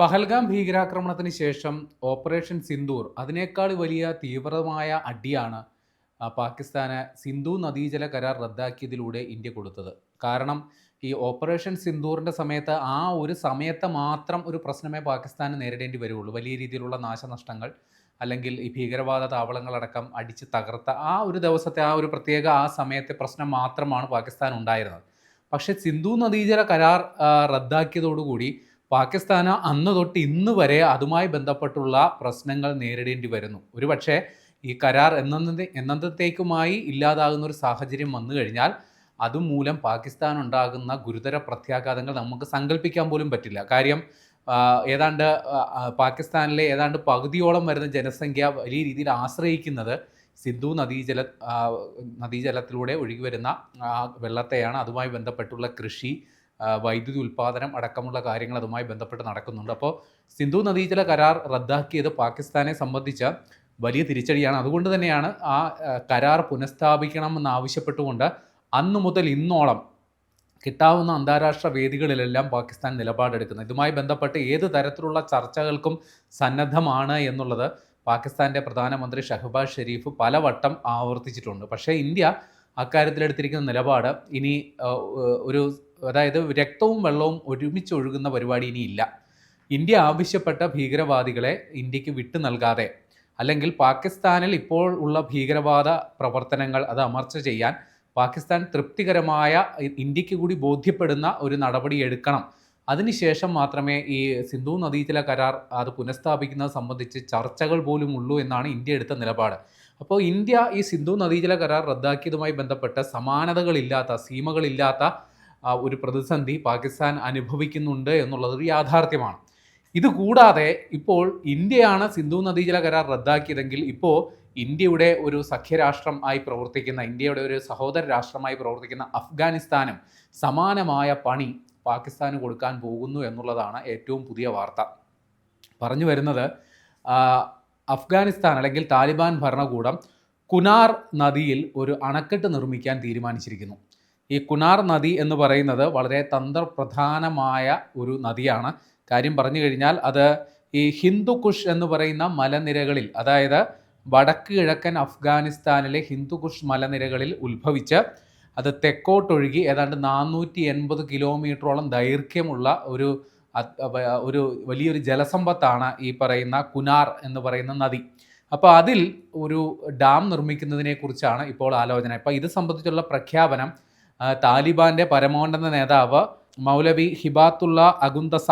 പഹൽഗാം ഭീകരാക്രമണത്തിന് ശേഷം ഓപ്പറേഷൻ സിന്ദൂർ അതിനേക്കാൾ വലിയ തീവ്രമായ അടിയാണ് പാകിസ്ഥാന് സിന്ധു നദീജല കരാർ റദ്ദാക്കിയതിലൂടെ ഇന്ത്യ കൊടുത്തത്. കാരണം ഈ ഓപ്പറേഷൻ സിന്ദൂറിന്റെ സമയത്ത് ആ ഒരു സമയത്ത് മാത്രം ഒരു പ്രശ്നമേ പാകിസ്ഥാന് നേരിടേണ്ടി വരുള്ളൂ. വലിയ രീതിയിലുള്ള നാശനഷ്ടങ്ങൾ അല്ലെങ്കിൽ ഈ ഭീകരവാദ താവളങ്ങളടക്കം അടിച്ച് തകർത്ത ആ ഒരു ദിവസത്തെ ആ ഒരു പ്രത്യേക ആ സമയത്തെ പ്രശ്നം മാത്രമാണ് പാകിസ്ഥാൻ ഉണ്ടായിരുന്നത്. പക്ഷേ സിന്ധു നദീജല കരാർ റദ്ദാക്കിയതോടുകൂടി പാകിസ്ഥാന് അന്ന് തൊട്ട് ഇന്ന് വരെ അതുമായി ബന്ധപ്പെട്ടുള്ള പ്രശ്നങ്ങൾ നേരിടേണ്ടി വരുന്നു. ഒരുപക്ഷെ ഈ കരാർ എന്നത് എന്നത്തേക്കുമായി ഇല്ലാതാകുന്ന ഒരു സാഹചര്യം വന്നു കഴിഞ്ഞാൽ അതുമൂലം പാകിസ്ഥാൻ ഉണ്ടാകുന്ന ഗുരുതര പ്രത്യാഘാതങ്ങൾ നമുക്ക് സങ്കല്പിക്കാൻ പോലും പറ്റില്ല. കാര്യം ഏതാണ്ട് പാകിസ്ഥാനിലെ ഏതാണ്ട് പകുതിയോളം വരുന്ന ജനസംഖ്യ വലിയ രീതിയിൽ ആശ്രയിക്കുന്നത് സിന്ധു നദീജല നദീജലത്തിലൂടെ ഒഴുകി വരുന്ന വെള്ളത്തെയാണ്. അതുമായി ബന്ധപ്പെട്ടുള്ള കൃഷി വൈദ്യുതി ഉൽപ്പാദനം അടക്കമുള്ള കാര്യങ്ങൾ അതുമായി ബന്ധപ്പെട്ട് നടക്കുന്നുണ്ട്. അപ്പോൾ സിന്ധു നദീജല കരാർ റദ്ദാക്കിയത് പാകിസ്ഥാനെ സംബന്ധിച്ച വലിയ തിരിച്ചടിയാണ്. അതുകൊണ്ട് തന്നെയാണ് ആ കരാർ പുനഃസ്ഥാപിക്കണമെന്ന് ആവശ്യപ്പെട്ടുകൊണ്ട് അന്നു മുതൽ ഇന്നോളം കിട്ടാവുന്ന അന്താരാഷ്ട്ര വേദികളിലെല്ലാം പാകിസ്ഥാൻ നിലപാടെടുക്കുന്നത്. ഇതുമായി ബന്ധപ്പെട്ട് ഏത് തരത്തിലുള്ള ചർച്ചകൾക്കും സന്നദ്ധമാണ് എന്നുള്ളത് പാകിസ്ഥാന്റെ പ്രധാനമന്ത്രി ഷഹബാസ് ഷെരീഫ് പലവട്ടം ആവർത്തിച്ചിട്ടുണ്ട്. പക്ഷേ ഇന്ത്യ അക്കാര്യത്തിലെടുത്തിരിക്കുന്ന നിലപാട് ഇനി ഒരു അതായത് രക്തവും വെള്ളവും ഒരുമിച്ച് ഒഴുകുന്ന പരിപാടി ഇനിയില്ല. ഇന്ത്യ ആവശ്യപ്പെട്ട ഭീകരവാദികളെ ഇന്ത്യയ്ക്ക് വിട്ടു നൽകാതെ അല്ലെങ്കിൽ പാകിസ്ഥാനിൽ ഇപ്പോൾ ഉള്ള ഭീകരവാദ പ്രവർത്തനങ്ങൾ അത് അമർച്ച ചെയ്യാൻ പാകിസ്ഥാൻ തൃപ്തികരമായ ഇന്ത്യയ്ക്ക് കൂടി ബോധ്യപ്പെടുന്ന ഒരു നടപടി എടുക്കണം. അതിനുശേഷം മാത്രമേ ഈ സിന്ധു നദീജല കരാർ അത് പുനഃസ്ഥാപിക്കുന്നത് സംബന്ധിച്ച് ചർച്ചകൾ പോലും ഉള്ളൂ എന്നാണ് ഇന്ത്യ എടുത്ത നിലപാട്. അപ്പോൾ ഇന്ത്യ ഈ സിന്ധു നദീജല കരാർ റദ്ദാക്കിയതുമായി ബന്ധപ്പെട്ട സമാനതകളില്ലാത്ത സീമകളില്ലാത്ത ഒരു പ്രതിസന്ധി പാകിസ്ഥാൻ അനുഭവിക്കുന്നുണ്ട് എന്നുള്ളത് ഒരു യാഥാർത്ഥ്യമാണ്. ഇതുകൂടാതെ ഇപ്പോൾ ഇന്ത്യയാണ് സിന്ധു നദീജല കരാർ റദ്ദാക്കിയതെങ്കിൽ ഇപ്പോൾ ഇന്ത്യയുടെ ഒരു സഖ്യരാഷ്ട്രം ആയി പ്രവർത്തിക്കുന്ന ഇന്ത്യയുടെ ഒരു സഹോദര രാഷ്ട്രമായി പ്രവർത്തിക്കുന്ന അഫ്ഗാനിസ്ഥാനും സമാനമായ പണി പാകിസ്ഥാന് കൊടുക്കാൻ പോകുന്നു എന്നുള്ളതാണ് ഏറ്റവും പുതിയ വാർത്ത. പറഞ്ഞു വരുന്നത് അഫ്ഗാനിസ്ഥാൻ അല്ലെങ്കിൽ താലിബാൻ ഭരണകൂടം കുനാർ നദിയിൽ ഒരു അണക്കെട്ട് നിർമ്മിക്കാൻ തീരുമാനിച്ചിരിക്കുന്നു. ഈ കുനാർ നദി എന്ന് പറയുന്നത് വളരെ തന്ത്രപ്രധാനമായ ഒരു നദിയാണ്. കാര്യം പറഞ്ഞു കഴിഞ്ഞാൽ അത് ഈ ഹിന്ദുക്കുഷ് എന്ന് പറയുന്ന മലനിരകളിൽ അതായത് വടക്ക് കിഴക്കൻ അഫ്ഗാനിസ്ഥാനിലെ ഹിന്ദുക്കുഷ് മലനിരകളിൽ ഉത്ഭവിച്ച് അത് തെക്കോട്ടൊഴുകി ഏതാണ്ട് നാനൂറ്റി എൺപത് കിലോമീറ്ററോളം ദൈർഘ്യമുള്ള ഒരു ഒരു വലിയൊരു ജലസമ്പത്താണ് ഈ പറയുന്ന കുനാർ എന്ന് പറയുന്ന നദി. അപ്പോൾ അതിൽ ഒരു ഡാം നിർമ്മിക്കുന്നതിനെ കുറിച്ചാണ് ഇപ്പോൾ ആലോചന. ഇപ്പോൾ ഇത് സംബന്ധിച്ചുള്ള പ്രഖ്യാപനം താലിബാന്റെ പരമോന്നത നേതാവ് മൗലവി ഹിബാത്തുള്ള അഗുന്തസ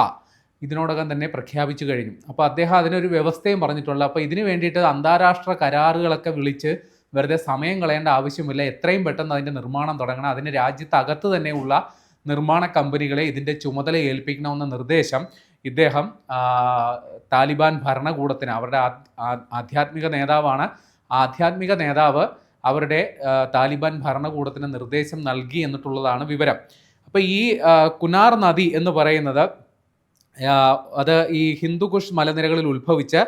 ഇതിനോടകം തന്നെ പ്രഖ്യാപിച്ചു കഴിഞ്ഞു. അപ്പോൾ അദ്ദേഹം അതിനൊരു വ്യവസ്ഥയും പറഞ്ഞിട്ടുള്ളത് അപ്പോൾ ഇതിന് വേണ്ടിയിട്ട് അന്താരാഷ്ട്ര കരാറുകളൊക്കെ വിളിച്ച് വെറുതെ സമയം കളയേണ്ട ആവശ്യമില്ല. എത്രയും പെട്ടെന്ന് അതിന്റെ നിർമ്മാണം തുടങ്ങണം. അതിന് രാജ്യത്തകത്ത് തന്നെയുള്ള നിർമ്മാണ കമ്പനികളെ ഇതിന്റെ ചുമതല ഏൽപ്പിക്കണമെന്ന നിർദ്ദേശം ഇദ്ദേഹം താലിബാൻ ഭരണകൂടത്തിന് അവരുടെ ആധ്യാത്മിക നേതാവാണ്. ആധ്യാത്മിക നേതാവ് അവരുടെ താലിബാൻ ഭരണകൂടത്തിന് നിർദ്ദേശം നൽകി എന്നിട്ടുള്ളതാണ് വിവരം. അപ്പോൾ ഈ കുനാർ നദി എന്ന് പറയുന്നത് അത് ഈ ഹിന്ദുകുഷ് മലനിരകളിൽ ഉത്ഭവിച്ച്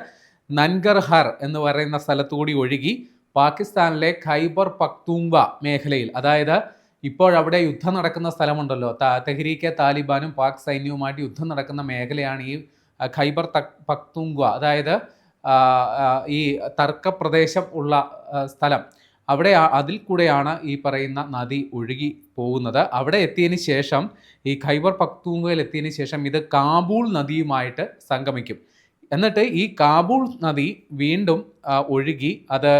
നൻഗർഹർ എന്ന് പറയുന്ന സ്ഥലത്തുകൂടി ഒഴുകി പാകിസ്ഥാനിലെ ഖൈബർ പക്തൂങ്വ മേഖലയിൽ. അതായത് ഇപ്പോഴവിടെ യുദ്ധം നടക്കുന്ന സ്ഥലമുണ്ടല്ലോ. തെഹ്രീക്കെ താലിബാനും പാക് സൈന്യവുമായിട്ട് യുദ്ധം നടക്കുന്ന മേഖലയാണ് ഈ ഖൈബർ തക് പക്തൂങ്വ അതായത് ഈ തർക്ക തർക്കപ്രദേശം ഉള്ള സ്ഥലം. അവിടെ അതിൽ കൂടെയാണ് ഈ പറയുന്ന നദി ഒഴുകി പോകുന്നത്. അവിടെ എത്തിയതിന് ശേഷം ഈ ഖൈബർ പക്തൂങ്കയിൽ എത്തിയതിന് ശേഷം ഇത് കാബൂൾ നദിയുമായിട്ട് സംഗമിക്കും. എന്നിട്ട് ഈ കാബൂൾ നദി വീണ്ടും ഒഴുകി അത്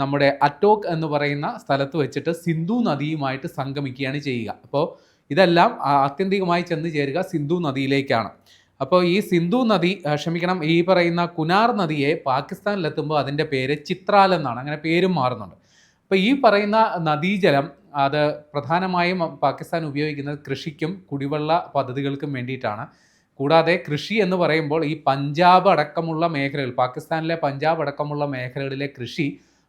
നമ്മുടെ അറ്റോക്ക് എന്ന് പറയുന്ന സ്ഥലത്ത് വെച്ചിട്ട് സിന്ധു നദിയുമായിട്ട് സംഗമിക്കുകയാണ് ചെയ്യുക. അപ്പോൾ ഇതെല്ലാം ആത്യന്തികമായി ചെന്ന് ചേരുക സിന്ധു നദിയിലേക്കാണ്. അപ്പോൾ ഈ സിന്ധു നദി ക്ഷമിക്കണം ഈ പറയുന്ന കുനാർ നദിയെ പാകിസ്ഥാനിലെത്തുമ്പോൾ അതിന്റെ പേര് ചിത്രാൽ എന്നാണ്. അങ്ങനെ പേരും മാറുന്നുണ്ട്. അപ്പോൾ ഈ പറയുന്ന നദീജലം അത് പ്രധാനമായും പാകിസ്ഥാൻ ഉപയോഗിക്കുന്നത് കൃഷിക്കും കുടിവെള്ള പദ്ധതികൾക്കും വേണ്ടിയിട്ടാണ്. കൂടാതെ കൃഷി എന്ന് പറയുമ്പോൾ ഈ പഞ്ചാബ് അടക്കമുള്ള മേഖലകൾ പാകിസ്ഥാനിലെ പഞ്ചാബ് അടക്കമുള്ള മേഖലകളിലെ കൃഷി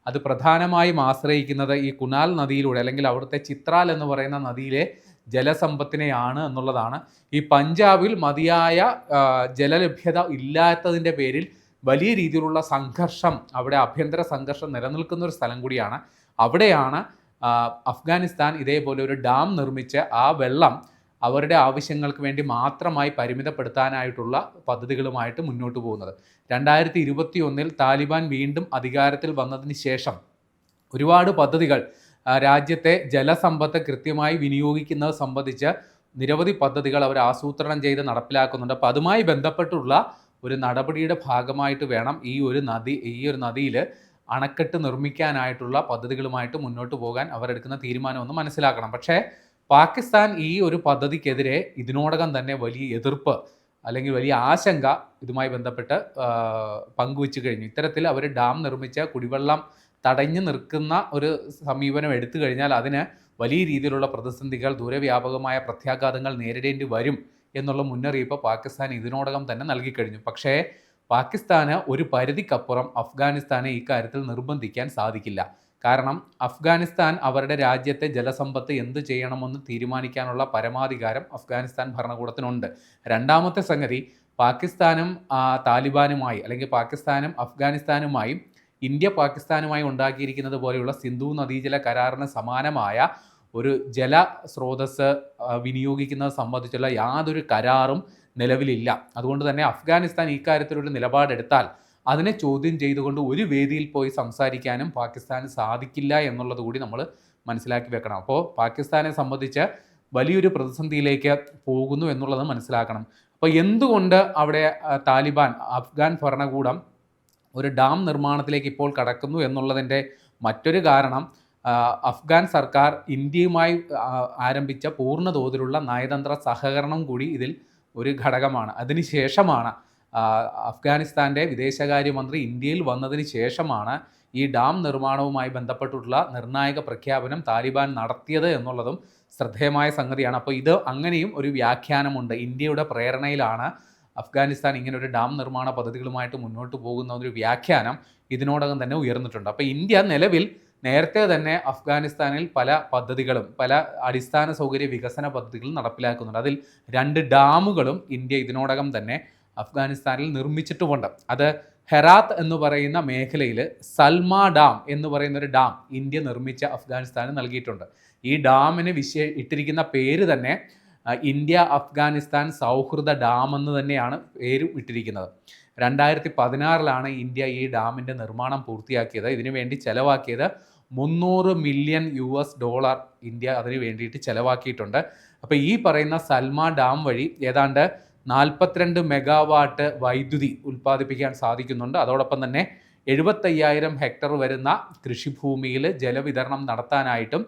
അത് പ്രധാനമായും ആശ്രയിക്കുന്നത് ഈ കുനാൽ നദിയിലൂടെ അല്ലെങ്കിൽ അവിടുത്തെ ചിത്രാൽ എന്ന് പറയുന്ന നദിയിലെ ജലസമ്പത്തിനെയാണ് എന്നുള്ളതാണ്. ഈ പഞ്ചാബിൽ മതിയായ ജലലഭ്യത ഇല്ലാത്തതിന്റെ പേരിൽ വലിയ രീതിയിലുള്ള സംഘർഷം അവിടെ ആഭ്യന്തര സംഘർഷം നിലനിൽക്കുന്ന ഒരു സ്ഥലം കൂടിയാണ്. അവിടെയാണ് അഫ്ഗാനിസ്ഥാൻ ഇതേപോലെ ഒരു ഡാം നിർമ്മിച്ച് ആ വെള്ളം അവരുടെ ആവശ്യങ്ങൾക്ക് വേണ്ടി മാത്രമായി പരിമിതപ്പെടുത്താനായിട്ടുള്ള പദ്ധതികളുമായിട്ട് മുന്നോട്ട് പോകുന്നത്. രണ്ടായിരത്തി ഇരുപത്തി ഒന്നിൽ താലിബാൻ വീണ്ടും അധികാരത്തിൽ വന്നതിന് ശേഷം ഒരുപാട് പദ്ധതികൾ രാജ്യത്തെ ജലസമ്പത്ത് കൃത്യമായി വിനിയോഗിക്കുന്നത് സംബന്ധിച്ച് നിരവധി പദ്ധതികൾ അവർ ആസൂത്രണം ചെയ്ത് നടപ്പിലാക്കുന്നുണ്ട്. അപ്പോൾ അതുമായി ബന്ധപ്പെട്ടുള്ള ഒരു നടപടിയുടെ ഭാഗമായിട്ട് വേണം ഈ ഒരു നദി ഈ ഒരു നദിയിൽ അണക്കെട്ട് നിർമ്മിക്കാനായിട്ടുള്ള പദ്ധതികളുമായിട്ട് മുന്നോട്ട് പോകാൻ അവരെടുക്കുന്ന തീരുമാനമൊന്ന് മനസ്സിലാക്കണം. പക്ഷേ പാകിസ്ഥാൻ ഈ ഒരു പദ്ധതിക്കെതിരെ ഇതിനോടകം തന്നെ വലിയ എതിർപ്പ് അല്ലെങ്കിൽ വലിയ ആശങ്ക ഇതുമായി ബന്ധപ്പെട്ട് പങ്കുവച്ചു കഴിഞ്ഞു. ഇത്തരത്തിൽ അവർ ഡാം നിർമ്മിച്ച കുടിവെള്ളം തടഞ്ഞു നിൽക്കുന്ന ഒരു സമീപനം എടുത്തു കഴിഞ്ഞാൽ അതിന് വലിയ രീതിയിലുള്ള പ്രതിസന്ധികൾ ദൂരവ്യാപകമായ പ്രത്യാഘാതങ്ങൾ നേരിടേണ്ടി വരും എന്നുള്ള മുന്നറിയിപ്പ് പാകിസ്ഥാൻ ഇതിനോടകം തന്നെ നൽകിക്കഴിഞ്ഞു പക്ഷേ പാകിസ്ഥാന് ഒരു പരിധിക്കപ്പുറം അഫ്ഗാനിസ്ഥാനെ ഈ കാര്യത്തിൽ നിർബന്ധിക്കാൻ സാധിക്കില്ല. കാരണം അഫ്ഗാനിസ്ഥാൻ അവരുടെ രാജ്യത്തെ ജലസമ്പത്ത് എന്ത് ചെയ്യണമെന്ന് തീരുമാനിക്കാനുള്ള പരമാധികാരം അഫ്ഗാനിസ്ഥാൻ ഭരണകൂടത്തിനുണ്ട്. രണ്ടാമത്തെ സംഗതി പാകിസ്ഥാനും താലിബാനുമായി അല്ലെങ്കിൽ പാകിസ്ഥാനും അഫ്ഗാനിസ്ഥാനുമായും ഇന്ത്യ പാകിസ്ഥാനുമായി ഉണ്ടാക്കിയിരിക്കുന്നത് പോലെയുള്ള സിന്ധു നദീജല കരാറിന് സമാനമായ ഒരു ജല സ്രോതസ് വിനിയോഗിക്കുന്നത് സംബന്ധിച്ചുള്ള യാതൊരു കരാറും നിലവിലില്ല. അതുകൊണ്ട് തന്നെ അഫ്ഗാനിസ്ഥാൻ ഇക്കാര്യത്തിലൊരു നിലപാടെടുത്താൽ അതിനെ ചോദ്യം ചെയ്തുകൊണ്ട് ഒരു വേദിയിൽ പോയി സംസാരിക്കാനും പാകിസ്ഥാന് സാധിക്കില്ല എന്നുള്ളത് കൂടി നമ്മൾ മനസ്സിലാക്കി വെക്കണം. അപ്പോൾ പാകിസ്ഥാനെ സംബന്ധിച്ച് വലിയൊരു പ്രതിസന്ധിയിലേക്ക് പോകുന്നു എന്നുള്ളത് മനസ്സിലാക്കണം. അപ്പോൾ എന്തുകൊണ്ട് അവിടെ താലിബാൻ അഫ്ഗാൻ ഭരണകൂടം ഒരു ഡാം നിർമ്മാണത്തിലേക്ക് ഇപ്പോൾ കടക്കുന്നു എന്നുള്ളതിന്റെ മറ്റൊരു കാരണം അഫ്ഗാൻ സർക്കാർ ഇന്ത്യയുമായി ആരംഭിച്ച പൂർണ തോതിലുള്ള നയതന്ത്ര സഹകരണം കൂടി ഇതിൽ ഒരു ഘടകമാണ്. അതിനുശേഷമാണ് അഫ്ഗാനിസ്ഥാന്റെ വിദേശകാര്യമന്ത്രി ഇന്ത്യയിൽ വന്നതിന് ശേഷമാണ് ഈ ഡാം നിർമ്മാണവുമായി ബന്ധപ്പെട്ടുള്ള നിർണായക പ്രഖ്യാപനം താലിബാൻ നടത്തിയത് എന്നുള്ളതും ശ്രദ്ധേയമായ സംഗതിയാണ്. അപ്പോൾ ഇത് അങ്ങനെയും ഒരു വ്യാഖ്യാനമുണ്ട്. ഇന്ത്യയുടെ പ്രേരണയിലാണ് അഫ്ഗാനിസ്ഥാൻ ഇങ്ങനെ ഒരു ഡാം നിർമ്മാണ പദ്ധതികളുമായിട്ട് മുന്നോട്ട് പോകുന്ന ഒരു വ്യാഖ്യാനം ഇതിനോടകം തന്നെ ഉയർന്നിട്ടുണ്ട്. അപ്പോൾ ഇന്ത്യ നിലവിൽ നേരത്തെ തന്നെ അഫ്ഗാനിസ്ഥാനിൽ പല പദ്ധതികളും പല അടിസ്ഥാന സൗകര്യ വികസന പദ്ധതികളും നടപ്പിലാക്കുന്നുണ്ട്. അതിൽ രണ്ട് ഡാമുകളും ഇന്ത്യ ഇതിനോടകം തന്നെ അഫ്ഗാനിസ്ഥാനിൽ നിർമ്മിച്ചിട്ടുമുണ്ട്. അത് ഹെറാത്ത് എന്ന് പറയുന്ന മേഖലയിൽ സൽമ ഡാം എന്ന് പറയുന്ന ഒരു ഡാം ഇന്ത്യ നിർമ്മിച്ച അഫ്ഗാനിസ്ഥാന് നൽകിയിട്ടുണ്ട്. ഈ ഡാമിന് വിശേ ഇട്ടിരിക്കുന്ന പേര് തന്നെ ഇന്ത്യ അഫ്ഗാനിസ്ഥാൻ സൗഹൃദ ഡാം എന്ന് തന്നെയാണ് പേര് ഇട്ടിരിക്കുന്നത്. രണ്ടായിരത്തി പതിനാറിലാണ് ഇന്ത്യ ഈ ഡാമിന്റെ നിർമ്മാണം പൂർത്തിയാക്കിയത്. ഇതിനുവേണ്ടി ചെലവാക്കിയത് മുന്നൂറ് million U S dollar India അതിന് വേണ്ടിയിട്ട് ചെലവാക്കിയിട്ടുണ്ട്. അപ്പോൾ ഈ പറയുന്ന സൽമ ഡാം വഴി ഏതാണ്ട് നാൽപ്പത്തിരണ്ട് മെഗാവാട്ട് വൈദ്യുതി ഉൽപ്പാദിപ്പിക്കാൻ സാധിക്കുന്നുണ്ട്. അതോടൊപ്പം തന്നെ എഴുപത്തയ്യായിരം ഹെക്ടർ വരുന്ന കൃഷിഭൂമിയിൽ ജലവിതരണം നടത്താനായിട്ടും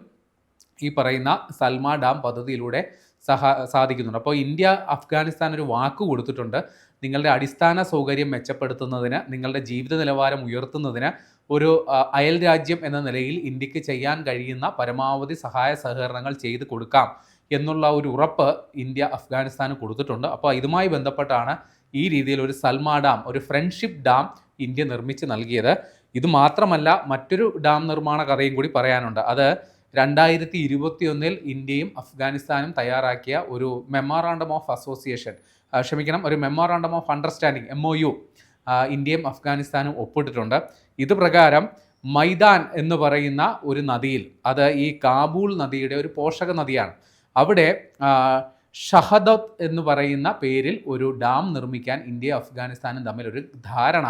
ഈ പറയുന്ന സൽമ ഡാം പദ്ധതിയിലൂടെ സഹാ സാധിക്കുന്നുണ്ട്. അപ്പോൾ ഇന്ത്യ അഫ്ഗാനിസ്ഥാൻ ഒരു വാക്ക് കൊടുത്തിട്ടുണ്ട്. നിങ്ങളുടെ അടിസ്ഥാന സൗകര്യം മെച്ചപ്പെടുത്തുന്നതിന് നിങ്ങളുടെ ജീവിത നിലവാരം ഉയർത്തുന്നതിന് ഒരു അയൽ രാജ്യം എന്ന നിലയിൽ ഇന്ത്യയ്ക്ക് ചെയ്യാൻ കഴിയുന്ന പരമാവധി സഹായ സഹകരണങ്ങൾ ചെയ്ത് കൊടുക്കാം എന്നുള്ള ഒരു ഉറപ്പ് ഇന്ത്യ അഫ്ഗാനിസ്ഥാന് കൊടുത്തിട്ടുണ്ട്. അപ്പോൾ ഇതുമായി ബന്ധപ്പെട്ടാണ് ഈ രീതിയിൽ ഒരു സൽമാ ഡാം ഒരു ഫ്രണ്ട്ഷിപ്പ് ഡാം ഇന്ത്യ നിർമ്മിച്ച് നൽകിയത്. ഇത് മാത്രമല്ല മറ്റൊരു ഡാം നിർമ്മാണ കഥയും കൂടി പറയാനുണ്ട്. അത് രണ്ടായിരത്തി ഇരുപത്തി ഒന്നിൽ ഇന്ത്യയും അഫ്ഗാനിസ്ഥാനും തയ്യാറാക്കിയ ഒരു മെമ്മോറാണ്ടം ഓഫ് അസോസിയേഷൻ. ക്ഷമിക്കണം ഒരു memorandum of understanding M O U ഇന്ത്യയും അഫ്ഗാനിസ്ഥാനും ഒപ്പിട്ടിട്ടുണ്ട്. ഇത് പ്രകാരം മൈദാൻ എന്ന് പറയുന്ന ഒരു നദിയിൽ അത് ഈ കാബൂൾ നദിയുടെ ഒരു പോഷക നദിയാണ്. അവിടെ ഷഹദത് ഷഹദത്ത് എന്ന് പറയുന്ന പേരിൽ ഒരു ഡാം നിർമ്മിക്കാൻ ഇന്ത്യ അഫ്ഗാനിസ്ഥാനും തമ്മിൽ ഒരു ധാരണ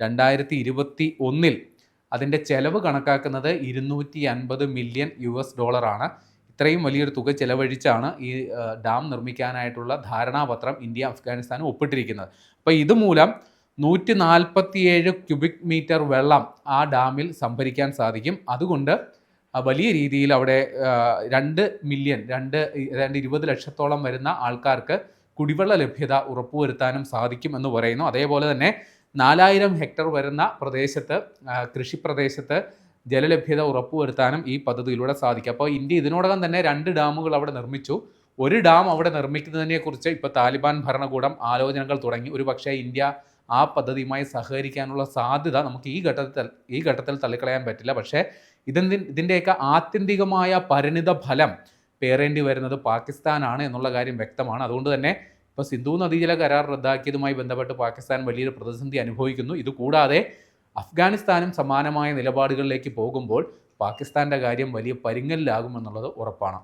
രണ്ടായിരത്തി ഇരുപത്തി ഒന്നിൽ അതിന്റെ ചെലവ് കണക്കാക്കുന്നത് ഇരുന്നൂറ്റി അൻപത് മില്യൺ യു എസ് ഡോളറാണ്. ഇത്രയും വലിയൊരു തുക ചെലവഴിച്ചാണ് ഈ ഡാം നിർമ്മിക്കാനായിട്ടുള്ള ധാരണാപത്രം ഇന്ത്യ അഫ്ഗാനിസ്ഥാനും ഒപ്പിട്ടിരിക്കുന്നത്. അപ്പോൾ ഇതുമൂലം നൂറ്റി നാൽപ്പത്തിയേഴ് ക്യൂബിക് മീറ്റർ വെള്ളം ആ ഡാമിൽ സംഭരിക്കാൻ സാധിക്കും. അതുകൊണ്ട് വലിയ രീതിയിൽ അവിടെ രണ്ട് മില്യൺ രണ്ട് രണ്ട് ഇരുപത് ലക്ഷത്തോളം വരുന്ന ആൾക്കാർക്ക് കുടിവെള്ള ലഭ്യത ഉറപ്പുവരുത്താനും സാധിക്കും എന്ന് പറയുന്നു. അതേപോലെ തന്നെ നാലായിരം ഹെക്ടർ വരുന്ന പ്രദേശത്ത് കൃഷിപ്രദേശത്ത് കൃഷി പ്രദേശത്ത് ജലലഭ്യത ഉറപ്പുവരുത്താനും ഈ പദ്ധതിയിലൂടെ സാധിക്കും. അപ്പോൾ ഇന്ത്യ ഇതിനോടകം തന്നെ രണ്ട് ഡാമുകൾ അവിടെ നിർമ്മിച്ചു. ഒരു ഡാം അവിടെ നിർമ്മിക്കുന്നതിനെക്കുറിച്ച് ഇപ്പോൾ താലിബാൻ ഭരണകൂടം ആലോചനകൾ തുടങ്ങി. ഒരു പക്ഷേ ഇന്ത്യ ആ പദ്ധതിയുമായി സഹകരിക്കാനുള്ള സാധ്യത നമുക്ക് ഈ ഘട്ടത്തിൽ ഈ ഘട്ടത്തിൽ തള്ളിക്കളയാൻ പറ്റില്ല. പക്ഷേ ഇതിന്റെ ഇതിന്റെയൊക്കെ ആത്യന്തികമായ പരിണിത ഫലം പേറേണ്ടി വരുന്നത് പാകിസ്ഥാനാണ് എന്നുള്ള കാര്യം വ്യക്തമാണ്. അതുകൊണ്ട് തന്നെ ഇപ്പോൾ സിന്ധു നദീജല കരാർ റദ്ദാക്കിയതുമായി ബന്ധപ്പെട്ട് പാകിസ്ഥാൻ വലിയൊരു പ്രതിസന്ധി അനുഭവിക്കുന്നു. ഇതുകൂടാതെ അഫ്ഗാനിസ്ഥാനും സമാനമായ നിലപാടുകളിലേക്ക് പോകുമ്പോൾ പാകിസ്ഥാന്റെ കാര്യം വലിയ പരിങ്ങലിലാകുമെന്നുള്ളത് ഉറപ്പാണ്.